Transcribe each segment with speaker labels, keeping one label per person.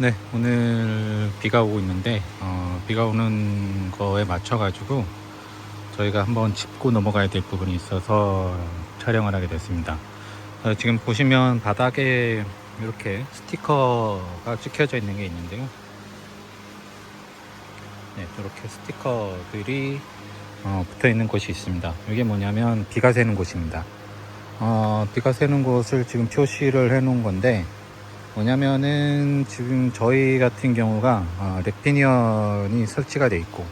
Speaker 1: 네, 오늘 비가 오고 있는데 어, 비가 오는 거에 맞춰 가지고 저희가 한번 짚고 넘어가야 될 부분이 있어서 촬영을 하게 됐습니다. 어, 지금 보시면 바닥에 이렇게 스티커가 찍혀져 있는 게 있는데요. 네, 이렇게 스티커들이 어, 붙어 있는 곳이 있습니다. 이게 뭐냐면 비가 새는 곳입니다. 어, 비가 새는 곳을 지금 표시를 해 놓은 건데 뭐냐면은 지금 저희 같은 경우가 어, 렉피니언이 설치가 돼 있고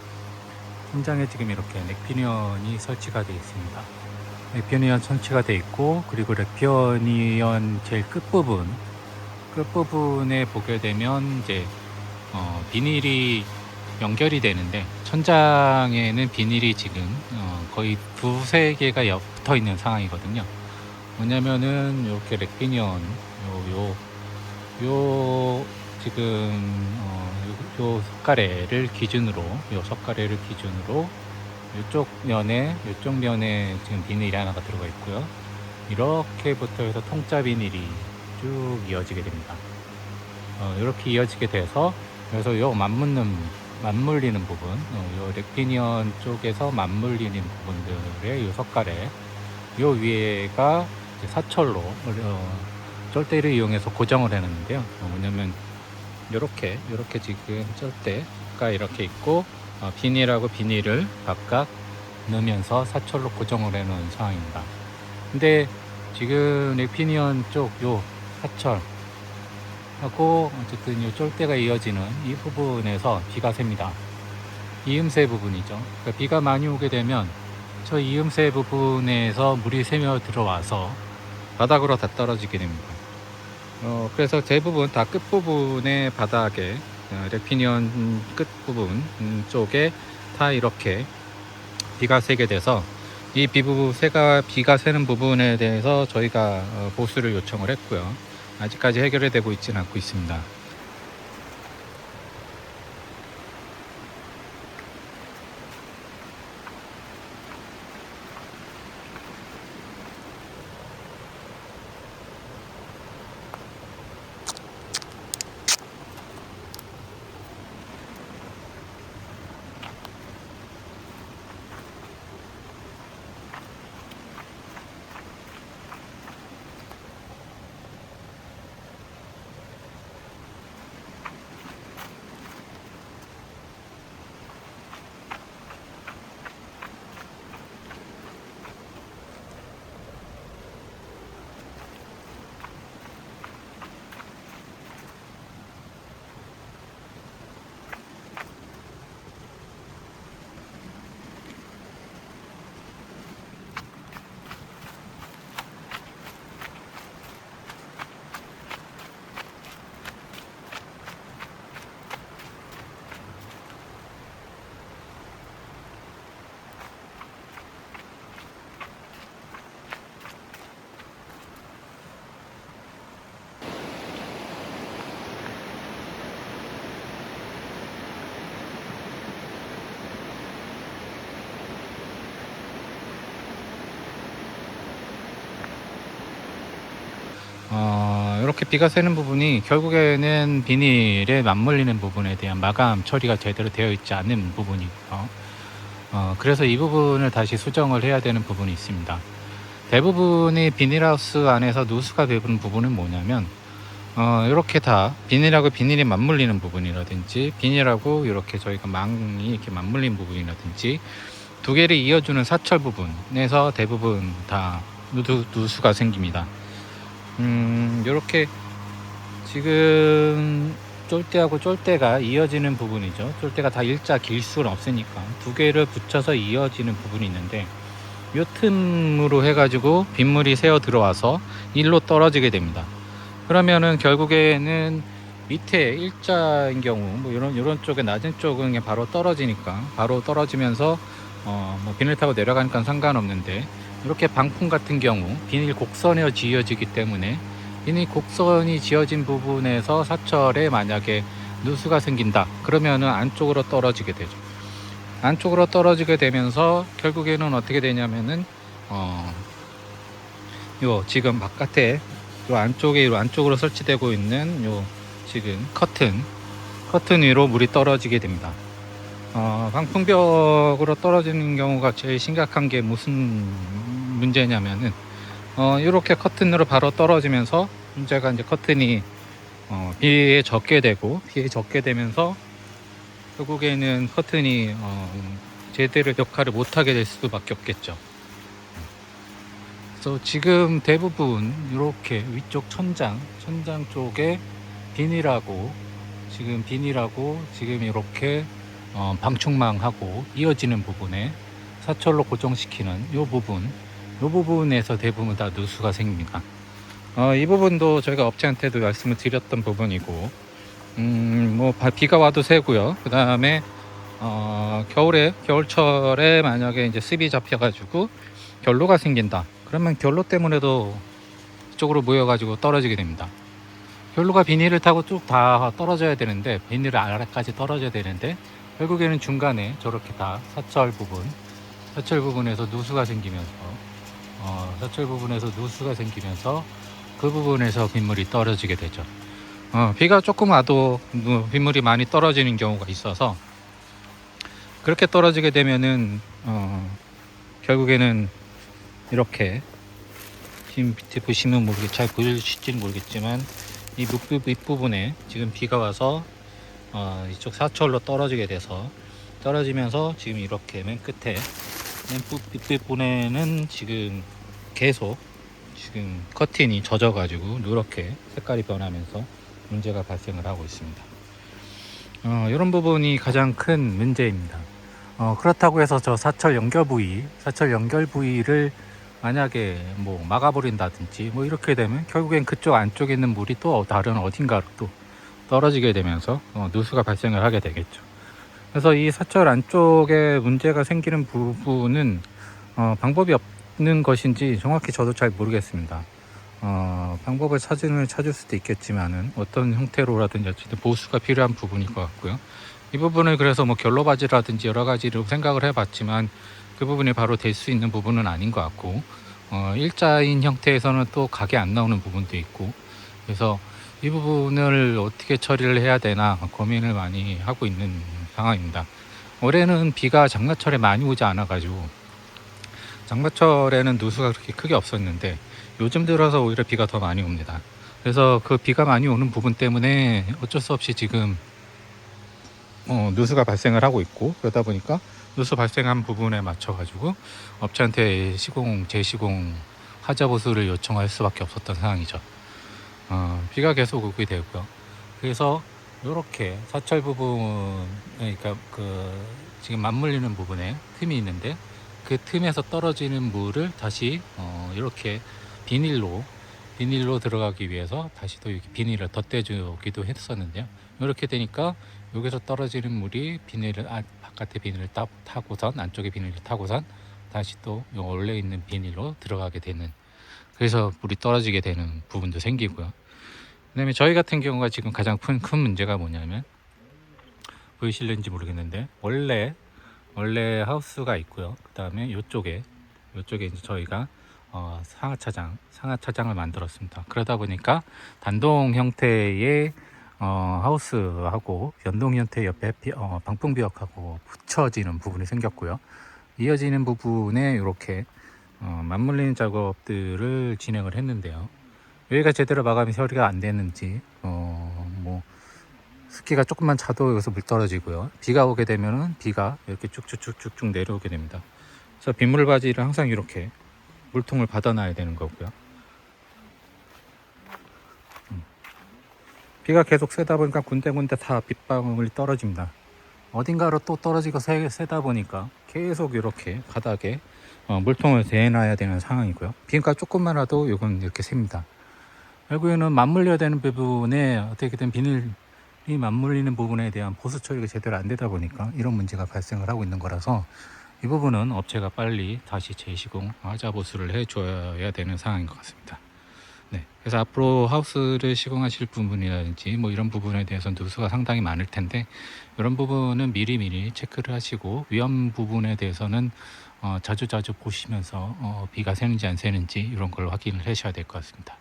Speaker 1: 현장에 지금 이렇게 렉피니언이 설치가 돼 있습니다. 렉피니언 설치가 돼 있고 그리고 렉피니언 제일 끝부분 끝부분에 보게 되면 이제 어, 비닐이 연결이 되는데 천장에는 비닐이 지금 어, 거의 두세 개가 옆- 붙어 있는 상황이거든요. 뭐냐면은 이렇게 렉피니언 요, 요, 요 지금 어, 요, 요 석가래를 기준으로 요 석가래를 기준으로 이쪽 면에 이쪽 면에 지금 비닐이 하나가 들어가 있고요. 이렇게부터 해서 통짜 비닐이 쭉 이어지게 됩니다. 어, 이렇게 이어지게 돼서 그래서 요 맞물는 맞물리는 부분, 어, 요 렉피니언 쪽에서 맞물리는 부분들의 요 석가래, 요 위에가 사철로 어, 쫄대를 이용해서 고정을 해놨는데요. 어, 뭐냐면 이렇게 이렇게 지금 쫄대가 이렇게 있고 어, 비닐하고 비닐을 각각 넣으면서 사철로 고정을 해놓은 상황입니다. 근데 지금 렉피니언 쪽 요 사철 하고 어쨌든 이 쫄대가 이어지는 이 부분에서 비가 셉니다. 이음새 부분이죠. 그러니까 비가 많이 오게 되면 저 이음새 부분에서 물이 새며 들어와서 바닥으로 다 떨어지게 됩니다. 어, 그래서 대부분 다 끝부분의 바닥에 어, 렉피니언 끝부분 음, 쪽에 다 이렇게 비가 새게 돼서 이 비부 새가 비가 새는 부분에 대해서 저희가 어, 보수를 요청을 했고요. 아직까지 해결이 되고 있지는 않고 있습니다. 이렇게 비가 새는 부분이 결국에는 비닐에 맞물리는 부분에 대한 마감 처리가 제대로 되어 있지 않는 부분이고요. 어, 그래서 이 부분을 다시 수정을 해야 되는 부분이 있습니다. 대부분의 비닐하우스 안에서 누수가 되는 부분은 뭐냐면 어, 이렇게 다 비닐하고 비닐이 맞물리는 부분이라든지 비닐하고 이렇게 저희가 망이 이렇게 맞물린 부분이라든지 두 개를 이어주는 사철 부분에서 대부분 다 누수, 누수가 생깁니다. 음, 요렇게 지금 쫄대하고 쫄대가 이어지는 부분이죠. 쫄대가 다 일자 길 수는 없으니까 두 개를 붙여서 이어지는 부분이 있는데 요 틈으로 해가지고 빗물이 새어 들어와서 일로 떨어지게 됩니다. 그러면은 결국에는 밑에 일자인 경우 뭐 이런 이런 쪽에 낮은 쪽은 바로 떨어지니까 바로 떨어지면서 어뭐 비닐 타고 내려가니까 상관없는데 이렇게 방풍 같은 경우 비닐 곡선에 지어지기 때문에 비닐 곡선이 지어진 부분에서 사철에 만약에 누수가 생긴다 그러면은 안쪽으로 떨어지게 되죠 안쪽으로 떨어지게 되면서 결국에는 어떻게 되냐면은 어, 요 지금 바깥에 요 안쪽에 요 안쪽으로 설치되고 있는 요 지금 커튼 커튼 위로 물이 떨어지게 됩니다. 어, 방풍벽으로 떨어지는 경우가 제일 심각한 게 무슨 문제냐면은 어, 이렇게 커튼으로 바로 떨어지면서 문제가 이제 커튼이 어, 비에 젖게 되고 비에 젖게 되면서 결국에는 커튼이 어, 제대로 역할을 못하게 될 수밖에 없겠죠. 그래서 지금 대부분 이렇게 위쪽 천장, 천장 쪽에 비닐하고 지금 비닐하고 지금 이렇게 어, 방충망하고 이어지는 부분에 사철로 고정시키는 이 부분, 이 부분에서 대부분 다 누수가 생깁니다. 어, 이 부분도 저희가 업체한테도 말씀을 드렸던 부분이고, 음, 뭐 바- 비가 와도 새고요. 그 다음에 어, 겨울에 겨울철에 만약에 이제 습이 잡혀가지고 결로가 생긴다. 그러면 결로 때문에도 이쪽으로 모여가지고 떨어지게 됩니다. 결로가 비닐을 타고 쭉 다 떨어져야 되는데 비닐 아래까지 떨어져야 되는데 결국에는 중간에 저렇게 다 사철 부분, 사철 부분에서 누수가 생기면서 어, 사철 부분에서 누수가 생기면서 그 부분에서 빗물이 떨어지게 되죠. 어, 비가 조금 와도 뭐 빗물이 많이 떨어지는 경우가 있어서 그렇게 떨어지게 되면은 어, 결국에는 이렇게 지금 밑에 보시면 모르겠 잘 보일지는 모르겠지만 이 밑부, 밑부분에 지금 비가 와서 어, 이쪽 사철로 떨어지게 돼서 떨어지면서 지금 이렇게 맨 끝에 맨 부- 밑부분에는 지금 계속 지금 커튼이 젖어가지고 이렇게 색깔이 변하면서 문제가 발생을 하고 있습니다. 어, 이런 부분이 가장 큰 문제입니다. 어, 그렇다고 해서 저 사철 연결 부위, 사철 연결 부위를 만약에 뭐 막아버린다든지 뭐 이렇게 되면 결국엔 그쪽 안쪽에 있는 물이 또 다른 어딘가로 또 떨어지게 되면서 어, 누수가 발생을 하게 되겠죠. 그래서 이 사철 안쪽에 문제가 생기는 부분은 어, 방법이 없 는 것인지 정확히 저도 잘 모르겠습니다. 어, 방법을 찾으면 찾을 수도 있겠지만은 어떤 형태로라든지 어쨌든 보수가 필요한 부분일 것 같고요. 이 부분을 그래서 뭐 결로바지라든지 여러 가지로 생각을 해봤지만 그 부분이 바로 될 수 있는 부분은 아닌 것 같고 어, 일자인 형태에서는 또 각이 안 나오는 부분도 있고 그래서 이 부분을 어떻게 처리를 해야 되나 고민을 많이 하고 있는 상황입니다. 올해는 비가 장마철에 많이 오지 않아 가지고 장마철에는 누수가 그렇게 크게 없었는데 요즘 들어서 오히려 비가 더 많이 옵니다. 그래서 그 비가 많이 오는 부분 때문에 어쩔 수 없이 지금 어, 누수가 발생을 하고 있고 그러다 보니까 누수 발생한 부분에 맞춰 가지고 업체한테 시공 재시공 하자 보수를 요청할 수밖에 없었던 상황이죠. 어, 비가 계속 오게 되고요. 그래서 이렇게 사철 부분 그러니까 그 지금 맞물리는 부분에 틈이 있는데 그 틈에서 떨어지는 물을 다시 어, 이렇게 비닐로 비닐로 들어가기 위해서 다시 또 이렇게 비닐을 덧대주기도 했었는데요. 이렇게 되니까 여기서 떨어지는 물이 비닐을 아, 바깥에 비닐을 타, 타고선 안쪽에 비닐을 타고선 다시 또요 원래 있는 비닐로 들어가게 되는 그래서 물이 떨어지게 되는 부분도 생기고요. 그다음에 저희 같은 경우가 지금 가장 큰, 큰 문제가 뭐냐면 보이실는지 모르겠는데 원래 원래 하우스가 있고요. 그 다음에 이쪽에 이쪽에 이제 저희가 어, 상하차장 상하차장을 만들었습니다. 그러다 보니까 단동 형태의 어, 하우스하고 연동 형태 옆에 비- 어, 방풍벽하고 붙여지는 부분이 생겼고요. 이어지는 부분에 이렇게 어, 맞물리는 작업들을 진행을 했는데요. 여기가 제대로 마감이 처리가 안 됐는지 어, 뭐 습기가 조금만 차도 여기서 물 떨어지고요. 비가 오게 되면은 비가 이렇게 쭉쭉쭉쭉쭉 내려오게 됩니다. 그래서 빗물 바지를 항상 이렇게 물통을 받아놔야 되는 거고요. 음. 비가 계속 세다 보니까 군데군데 다 빗방울이 떨어집니다. 어딘가로 또 떨어지고 세, 세다 보니까 계속 이렇게 바닥에 어, 물통을 대놔야 되는 상황이고요. 비가 조금만 와도 이건 이렇게 셉니다. 결국에는 맞물려야 되는 부분에 어떻게든 비닐이 맞물리는 부분에 대한 보수 처리가 제대로 안 되다 보니까 이런 문제가 발생을 하고 있는 거라서 이 부분은 업체가 빨리 다시 재시공 하자 보수를 해줘야 되는 상황인 것 같습니다. 네, 그래서 앞으로 하우스를 시공하실 부분이라든지 뭐 이런 부분에 대해서 누수가 상당히 많을 텐데 이런 부분은 미리 미리 체크를 하시고 위험 부분에 대해서는 어, 자주 자주 보시면서 어, 비가 새는지 안 새는지 이런 걸 확인을 하셔야 될 것 같습니다.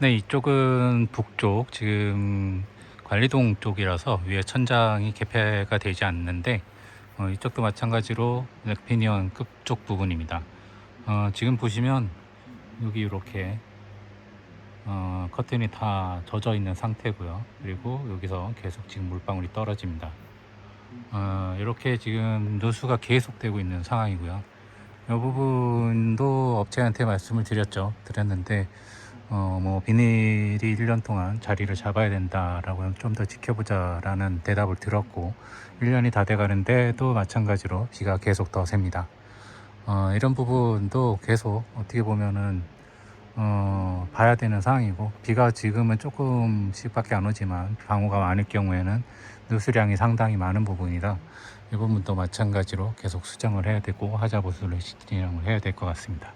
Speaker 1: 네, 이쪽은 북쪽 지금 관리동 쪽이라서 위에 천장이 개폐가 되지 않는데 어, 이쪽도 마찬가지로 렉피니언 끝쪽 부분입니다. 어, 지금 보시면 여기 이렇게 어, 커튼이 다 젖어 있는 상태고요. 그리고 여기서 계속 지금 물방울이 떨어집니다. 어, 이렇게 지금 누수가 계속되고 있는 상황이고요. 이 부분도 업체한테 말씀을 드렸죠. 드렸는데 어, 뭐 비닐이 1년 동안 자리를 잡아야 된다라고 좀 더 지켜보자라는 대답을 들었고 1년이 다 돼가는데도 마찬가지로 비가 계속 더 셉니다. 어, 이런 부분도 계속 어떻게 보면은 어, 봐야 되는 상황이고 비가 지금은 조금씩밖에 안 오지만 강우가 많을 경우에는 누수량이 상당히 많은 부분이라 이 부분도 마찬가지로 계속 수정을 해야 되고 하자 보수를 진행을 해야 될 것 같습니다.